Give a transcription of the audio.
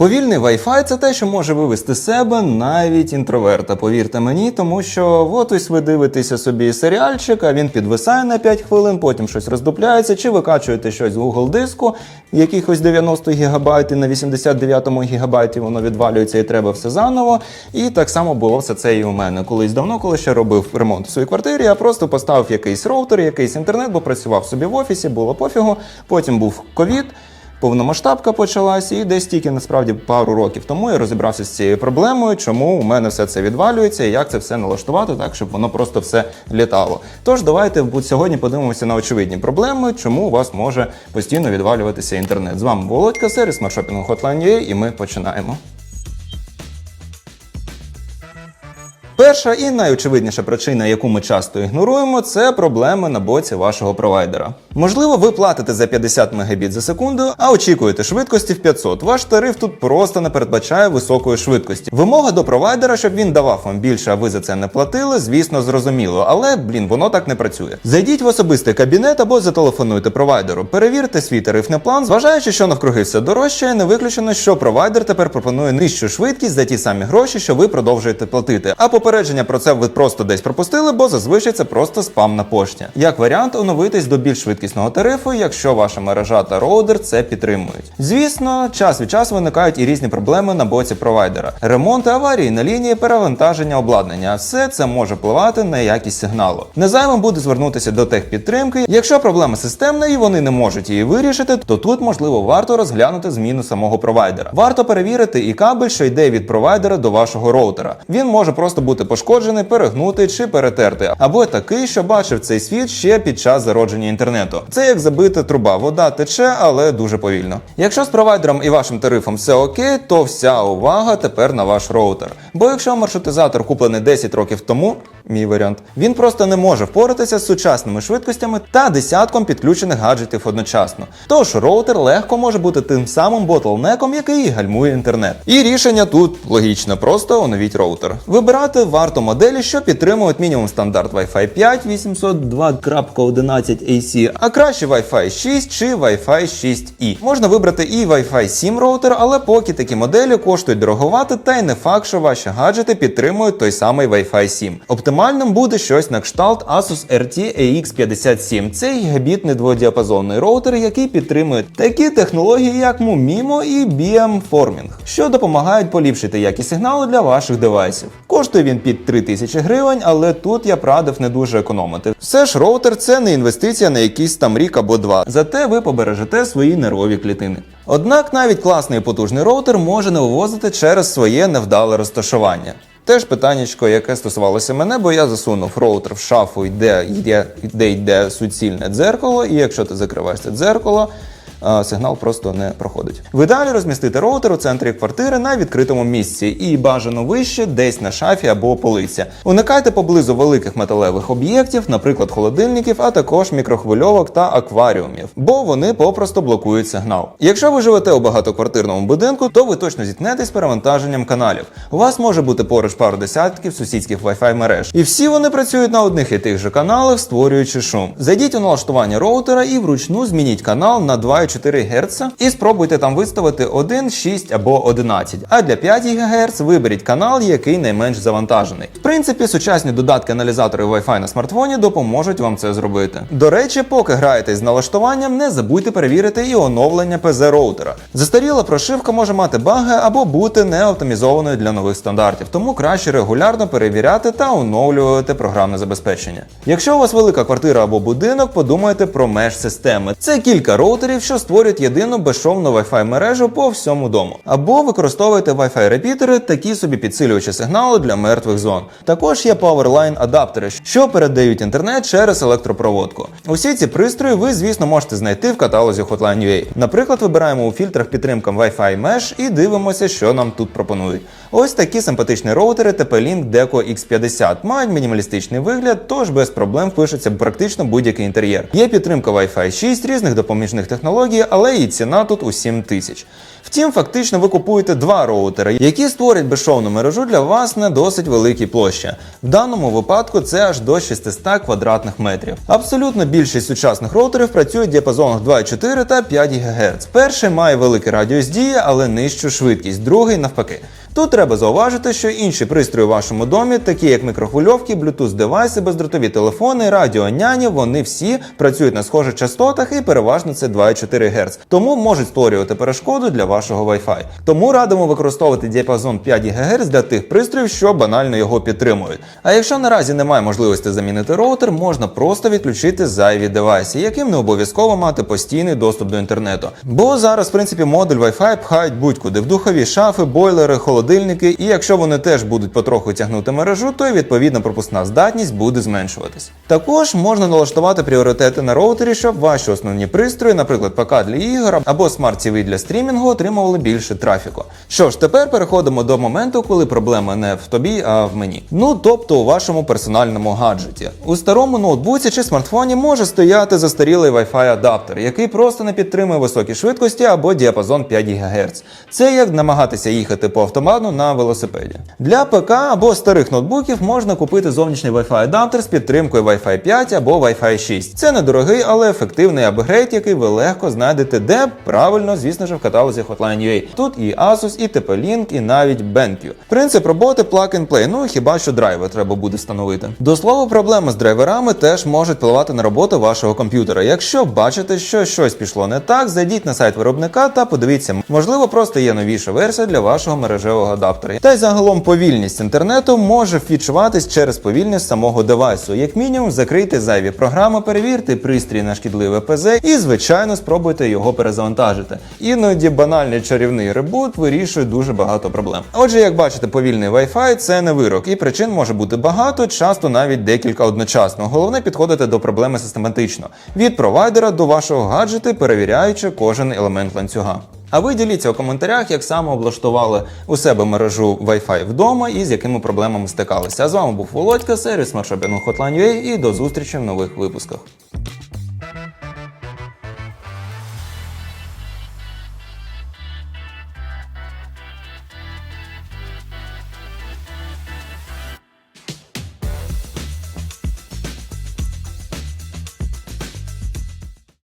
Повільний Wi-Fi – це те, що може вивести з себе навіть інтроверта. Повірте мені, тому що от ось ви дивитеся собі серіальчик, а він підвисає на 5 хвилин, потім щось роздупляється, чи ви качуєте щось з Google диску, якихось 90 гігабайт, і на 89-му гігабайті воно відвалюється і треба все заново. І так само було все це і у мене. Колись давно, коли ще робив ремонт у своїй квартирі, я просто поставив якийсь роутер, якийсь інтернет, бо працював собі в офісі, було пофігу. Потім був ковід. Повномасштабка почалась, і десь тільки насправді пару років тому я розібрався з цією проблемою, чому у мене все це відвалюється і як це все налаштувати так, щоб воно просто все літало. Тож давайте сьогодні подивимося на очевидні проблеми, чому у вас може постійно відвалюватися інтернет. З вами Володька, сервіс смартшопінгу Hotline.ua, і ми починаємо. Перша і найочевидніша причина, яку ми часто ігноруємо, це проблеми на боці вашого провайдера. Можливо, ви платите за 50 Мбіт за секунду, а очікуєте швидкості в 500. Ваш тариф тут просто не передбачає високої швидкості. Вимога до провайдера, щоб він давав вам більше, а ви за це не платили, звісно, зрозуміло, але блін, воно так не працює. Зайдіть в особистий кабінет або зателефонуйте провайдеру. Перевірте свій тарифний план, зважаючи, що навкруги все дорожче, не виключено, що провайдер тепер пропонує нижчу швидкість за ті самі гроші, що ви продовжуєте платити. А попередження про це ви просто десь пропустили, бо зазвичай це просто спам на пошті. Як варіант, оновитись до більш швидкісного тарифу, якщо ваша мережа та роутер це підтримують. Звісно, час від часу виникають і різні проблеми на боці провайдера: ремонти, аварії на лінії, перевантаження обладнання. Все це може впливати на якість сигналу. Незайвим буде звернутися до техпідтримки. Якщо проблема системна і вони не можуть її вирішити, то тут можливо варто розглянути зміну самого провайдера. Варто перевірити і кабель, що йде від провайдера до вашого роутера. Він може просто бути пошкоджений, перегнутий чи перетертий, або такий, що бачив цей світ ще під час зародження інтернету. Це як забита труба, вода тече, але дуже повільно. Якщо з провайдером і вашим тарифом все окей, то вся увага тепер на ваш роутер. Бо якщо маршрутизатор куплений 10 років тому, мій варіант, він просто не може впоратися з сучасними швидкостями та десятком підключених гаджетів одночасно. Тож роутер легко може бути тим самим ботлнеком, який гальмує інтернет. І рішення тут логічне, просто оновіть роутер. Вибирати варто моделі, що підтримують мінімум стандарт Wi-Fi 5 802.11 AC, а краще Wi-Fi 6 чи Wi-Fi 6E. Можна вибрати і Wi-Fi 7 роутер, але поки такі моделі коштують дороговато, та й не факт, що ваші гаджети підтримують той самий Wi-Fi 7. Оптимальним буде щось на кшталт Asus RT AX57. Це гігабітний дводіапазонний роутер, який підтримує такі технології, як MUMIMO і BM Forming, що допомагають поліпшити якість сигналу для ваших девайсів. Коштує він під 3000 гривень, але тут я б не дуже економити. Все ж роутер це не інвестиція на якийсь там рік або два. Зате ви побережете свої нервові клітини. Однак навіть класний потужний роутер може не вивозити через своє невдале розташування. Теж питаннячко, яке стосувалося мене, бо я засунув роутер в шафу, де йде, де йде суцільне дзеркало, і якщо ти закриваєш це дзеркало, сигнал просто не проходить. В ідеалі розмістити роутер у центрі квартири на відкритому місці і бажано вище, десь на шафі або полиці. Уникайте поблизу великих металевих об'єктів, наприклад, холодильників, а також мікрохвильовок та акваріумів, бо вони попросту блокують сигнал. Якщо ви живете у багатоквартирному будинку, то ви точно зіткнетесь перевантаженням каналів. У вас може бути поруч пару десятків сусідських Wi-Fi мереж, і всі вони працюють на одних і тих же каналах, створюючи шум. Зайдіть у налаштування роутера і вручну змініть канал на 2,4 Гц і спробуйте там виставити 1, 6 або 11. А для 5 ГГц виберіть канал, який найменш завантажений. В принципі, сучасні додатки аналізатори Wi-Fi на смартфоні допоможуть вам це зробити. До речі, поки граєтесь з налаштуванням, не забудьте перевірити і оновлення ПЗ роутера. Застаріла прошивка може мати баги або бути не оптимізованою для нових стандартів, тому краще регулярно перевіряти та оновлювати програмне забезпечення. Якщо у вас велика квартира або будинок, подумайте про меж системи. Це кілька роутерів, що створюють єдину безшовну Wi-Fi мережу по всьому дому. Або використовуйте Wi-Fi репітери, такі собі підсилювачі сигналу для мертвих зон. Також є Powerline адаптери, що передають інтернет через електропроводку. Усі ці пристрої ви, звісно, можете знайти в каталозі Hotline.ua. Наприклад, вибираємо у фільтрах підтримка Wi-Fi Mesh і дивимося, що нам тут пропонують. Ось такі симпатичні роутери TP-Link Deco X50 мають мінімалістичний вигляд, тож без проблем впишеться практично будь-який інтер'єр. Є підтримка Wi-Fi 6, різних допоміжних технологій технології, але і ціна тут у 7 тисяч. Втім, фактично ви купуєте два роутери, які створять безшовну мережу для вас на досить великій площі. В даному випадку це аж до 600 квадратних метрів. Абсолютно більшість сучасних роутерів працюють в діапазонах 2,4 та 5 ГГц. Перший має великий радіус дії, але нижчу швидкість, другий навпаки. Тут треба зауважити, що інші пристрої у вашому домі, такі як мікрохвильовки, Bluetooth девайси, бездротові телефони, радіо няні, вони всі працюють на схожих частотах і переважно це 2,4 Гц. Тому можуть створювати перешкоду для вашого Wi-Fi. Тому радимо використовувати діапазон 5 ГГц для тих пристроїв, що банально його підтримують. А якщо наразі немає можливості замінити роутер, можна просто відключити зайві девайси, яким не обов'язково мати постійний доступ до інтернету. Бо зараз, в принципі, модуль Wi-Fi пхають будь-куди в духові шафи, бойлери, холодильники, і якщо вони теж будуть потроху тягнути мережу, то й відповідно пропускна здатність буде зменшуватись. Також можна налаштувати пріоритети на роутері, щоб ваші основні пристрої, наприклад, ПК для ігор або смарт-TV для стрімінгу, отримували більше трафіку. Що ж, тепер переходимо до моменту, коли проблема не в тобі, а в мені. Ну тобто у вашому персональному гаджеті. У старому ноутбуці чи смартфоні може стояти застарілий Wi-Fi адаптер, який просто не підтримує високі швидкості або діапазон 5 ГГц. Це як намагатися їхати по автомату на велосипеді. Для ПК або старих ноутбуків можна купити зовнішній Wi-Fi адаптер з підтримкою Wi-Fi 5 або Wi-Fi 6. Це недорогий, але ефективний апгрейд, який ви легко знайдете де правильно, звісно ж, в каталозі Hotline.ua. Тут і Asus, і TP-Link, і навіть BenQ. Принцип роботи plug and play, ну хіба що драйвер треба буде встановити. До слова, проблеми з драйверами теж можуть впливати на роботу вашого комп'ютера. Якщо бачите, що щось пішло не так, зайдіть на сайт виробника та подивіться, можливо, просто є новіша версія для вашого мережевого адаптера. Та й загалом повільність інтернету може відчуватись через повільність самого девайсу. Як мінімум, закрийте зайві програми, перевірте пристрій на шкідливе ПЗ і, звичайно, спробуйте його перезавантажити. Іноді банальний чарівний ребут вирішує дуже багато проблем. Отже, як бачите, повільний Wi-Fi – це не вирок, і причин може бути багато, часто навіть декілька одночасно. Головне підходити до проблеми систематично від провайдера до вашого гаджета, перевіряючи кожен елемент ланцюга. А ви діліться у коментарях, як саме облаштували у себе мережу Wi-Fi вдома і з якими проблемами стикалися. А з вами був Володька, сервіс маршопінгу Hotline.ua і до зустрічі в нових випусках.